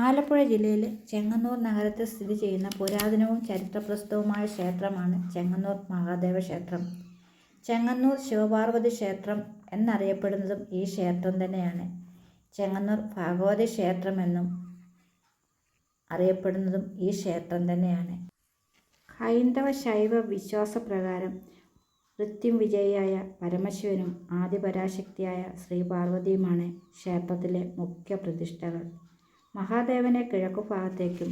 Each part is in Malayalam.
ആലപ്പുഴ ജില്ലയിലെ ചെങ്ങന്നൂർ നഗരത്തിൽ സ്ഥിതി ചെയ്യുന്ന പുരാതനവും ചരിത്രപ്രസിദ്ധവുമായ ക്ഷേത്രമാണ് ചെങ്ങന്നൂർ മഹാദേവ ക്ഷേത്രം. ചെങ്ങന്നൂർ ശിവപാർവതി ക്ഷേത്രം എന്നറിയപ്പെടുന്നതും ഈ ക്ഷേത്രം തന്നെയാണ്. ചെങ്ങന്നൂർ ഭഗവതി ക്ഷേത്രമെന്നും അറിയപ്പെടുന്നതും ഈ ക്ഷേത്രം തന്നെയാണ്. ഹൈന്ദവ ശൈവ വിശ്വാസപ്രകാരം വിജയിയായ പരമശിവനും ആദിപരാശക്തിയായ ശ്രീപാർവതിയുമാണ് ക്ഷേത്രത്തിലെ മുഖ്യ പ്രതിഷ്ഠകൾ. മഹാദേവനെ കിഴക്കുഭാഗത്തേക്കും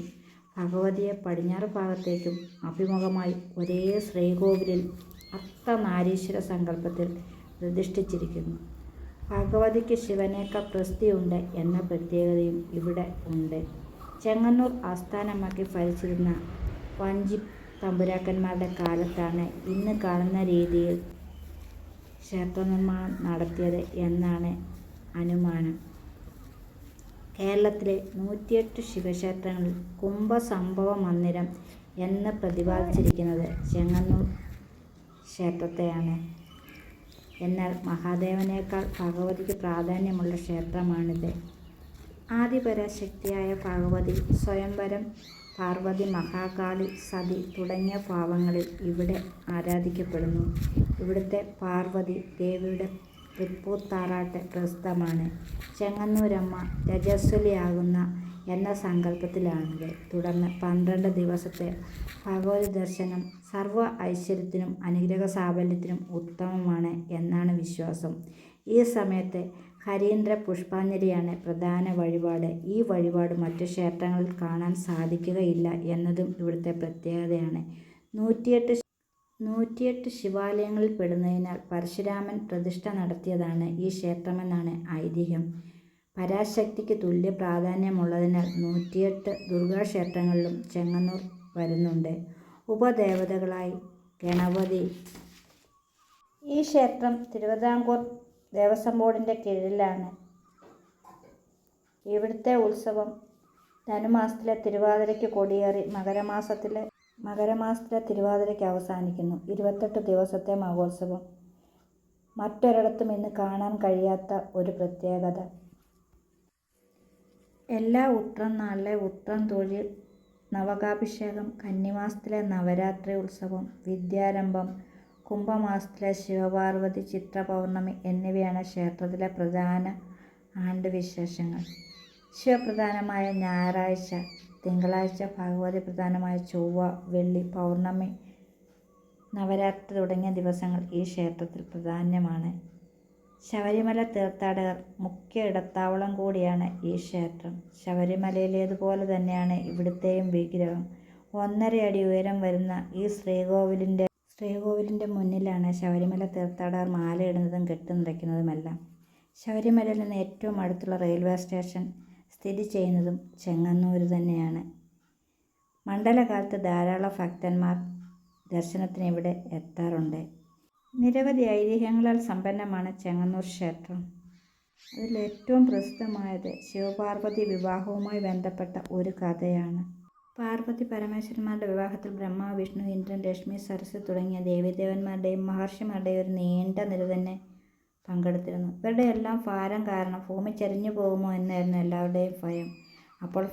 ഭഗവതിയെ പടിഞ്ഞാറ് ഭാഗത്തേക്കും അഭിമുഖമായി ഒരേ ശ്രീകോവിലിൽ അത്തനാരീശ്വര സങ്കല്പത്തിൽ പ്രതിഷ്ഠിച്ചിരിക്കുന്നു. ഭഗവതിക്ക് ശിവനേക്കാൾ പ്രസിദ്ധിയുണ്ട് എന്ന പ്രത്യേകതയും ഇവിടെ ഉണ്ട്. ചെങ്ങന്നൂർ ആസ്ഥാനമാക്കി ഭരിച്ചിരുന്ന വഞ്ചിത്തമ്പുരാക്കന്മാരുടെ കാലത്താണ് ഇന്ന് കാണുന്ന രീതിയിൽ ക്ഷേത്രനിർമ്മാണം നടത്തിയത് എന്നാണ് അനുമാനം. കേരളത്തിലെ നൂറ്റിയെട്ട് ശിവക്ഷേത്രങ്ങളിൽ കുംഭസംഭവ മന്ദിരം എന്ന് പ്രതിപാദിച്ചിരിക്കുന്നത് ചെങ്ങന്നൂർ ക്ഷേത്രത്തെയാണ്. എന്നാൽ മഹാദേവനേക്കാൾ ഭഗവതിക്ക് പ്രാധാന്യമുള്ള ക്ഷേത്രമാണിത്. ആദിപരാശക്തിയായ ഭഗവതി സ്വയംവരം, പാർവതി, മഹാകാളി, സതി തുടങ്ങിയ ഭാവങ്ങളിൽ ഇവിടെ ആരാധിക്കപ്പെടുന്നു. ഇവിടുത്തെ പാർവതി ദേവിയുടെ തൃപ്പൂത്താറാട്ട് പ്രസിദ്ധമാണ്. ചെങ്ങന്നൂരമ്മ രജസ്വലിയാകുന്ന എന്ന സങ്കല്പത്തിലാണിത്. തുടർന്ന് പന്ത്രണ്ട് ദിവസത്തെ ഭഗവതീദർശനം സർവ ഐശ്വര്യത്തിനും അനുഗ്രഹ സാഫല്യത്തിനും ഉത്തമമാണ് എന്നാണ് വിശ്വാസം. ഈ സമയത്ത് ഹരീന്ദ്ര പുഷ്പാഞ്ജലിയാണ് പ്രധാന വഴിപാട്. ഈ വഴിപാട് മറ്റു ക്ഷേത്രങ്ങളിൽ കാണാൻ സാധിക്കുകയില്ല എന്നതും ഇവിടുത്തെ പ്രത്യേകതയാണ്. നൂറ്റിയെട്ട് ശിവാലയങ്ങളിൽപ്പെടുന്നതിനാൽ പരശുരാമൻ പ്രതിഷ്ഠ നടത്തിയതാണ് ഈ ക്ഷേത്രമെന്നാണ് ഐതിഹ്യം. പരാശക്തിക്ക് തുല്യ പ്രാധാന്യമുള്ളതിനാൽ നൂറ്റിയെട്ട് ദുർഗാക്ഷേത്രങ്ങളിലും ചെങ്ങന്നൂർ വരുന്നുണ്ട്. ഉപദേവതകളായി ഗണപതി. ഈ ക്ഷേത്രം തിരുവിതാംകൂർ ദേവസ്വം ബോർഡിന്റെ കീഴിലാണ്. ഇവിടുത്തെ ഉത്സവം ധനുമാസത്തിലെ തിരുവാതിരയ്ക്ക് കൊടിയേറി മകരമാസത്തിലെ തിരുവാതിരയ്ക്ക് അവസാനിക്കുന്നു. ഇരുപത്തെട്ട് ദിവസത്തെ മഹോത്സവം. മറ്റൊരിടത്തും ഇന്ന് കാണാൻ കഴിയാത്ത ഒരു പ്രത്യേകത. എല്ലാ ഉത്രം നാളിലെ ഉത്രം തൊഴിൽ, നവകാഭിഷേകം, കന്നിമാസത്തിലെ നവരാത്രി ഉത്സവം, വിദ്യാരംഭം, കുംഭമാസത്തിലെ ശിവപാർവതി ചിത്രപൗർണമി എന്നിവയാണ് ക്ഷേത്രത്തിലെ പ്രധാന ആണ്ട് വിശേഷങ്ങൾ ശിവപ്രധാനമായ ഞായറാഴ്ച, തിങ്കളാഴ്ച, ഭഗവതിപ്രധാനമായ ചൊവ്വ, വെള്ളി, പൗർണമി നവരാത്രി തുടങ്ങിയ ദിവസങ്ങൾ ഈ ക്ഷേത്രത്തിൽ പ്രാധാന്യമാണ് ശബരിമല തീർത്ഥാടകർ മുഖ്യ ഇടത്താവളം കൂടിയാണ് ഈ ക്ഷേത്രം. ശബരിമലയിലേതുപോലെ തന്നെയാണ് ഇവിടുത്തെയും വിഗ്രഹം. ഒന്നര അടി ഉയരം വരുന്ന ഈ ശ്രീകോവിലിന്റെ ശ്രീകോവിലിന്റെ മുന്നിലാണ് ശബരിമല തീർത്ഥാടകർ മാലയിടുന്നതും കെട്ടുനിറയ്ക്കുന്നതുമെല്ലാം. ശബരിമലയിൽ നിന്ന് ഏറ്റവും അടുത്തുള്ള റെയിൽവേ സ്റ്റേഷൻ സ്ഥിതി ചെയ്യുന്നതും ചെങ്ങന്നൂർ തന്നെയാണ്. മണ്ഡലകാലത്ത് ധാരാളം ഭക്തന്മാർ ദർശനത്തിന് ഇവിടെ എത്താറുണ്ട്. നിരവധി ഐതിഹ്യങ്ങളാൽ സമ്പന്നമാണ് ചെങ്ങന്നൂർ ക്ഷേത്രം. അതിൽ ഏറ്റവും പ്രസിദ്ധമായത് ശിവപാർവതി വിവാഹവുമായി ബന്ധപ്പെട്ട ഒരു കഥയാണ്. പാർവതി പരമേശ്വരന്മാരുടെ വിവാഹത്തിൽ ബ്രഹ്മ വിഷ്ണു, ഇന്ദ്രൻ, ലക്ഷ്മി, സരസ്വതി തുടങ്ങിയ ദേവീദേവന്മാരുടെയും മഹർഷിമാരുടെയും ഒരു നീണ്ട നിര തന്നെ പങ്കെടുത്തിരുന്നു. ഇവരുടെയെല്ലാം ഭാരം കാരണം ഭൂമി ചരിഞ്ഞു പോകുമോ എന്നായിരുന്നു എല്ലാവരുടെയും ഭയം. അപ്പോൾ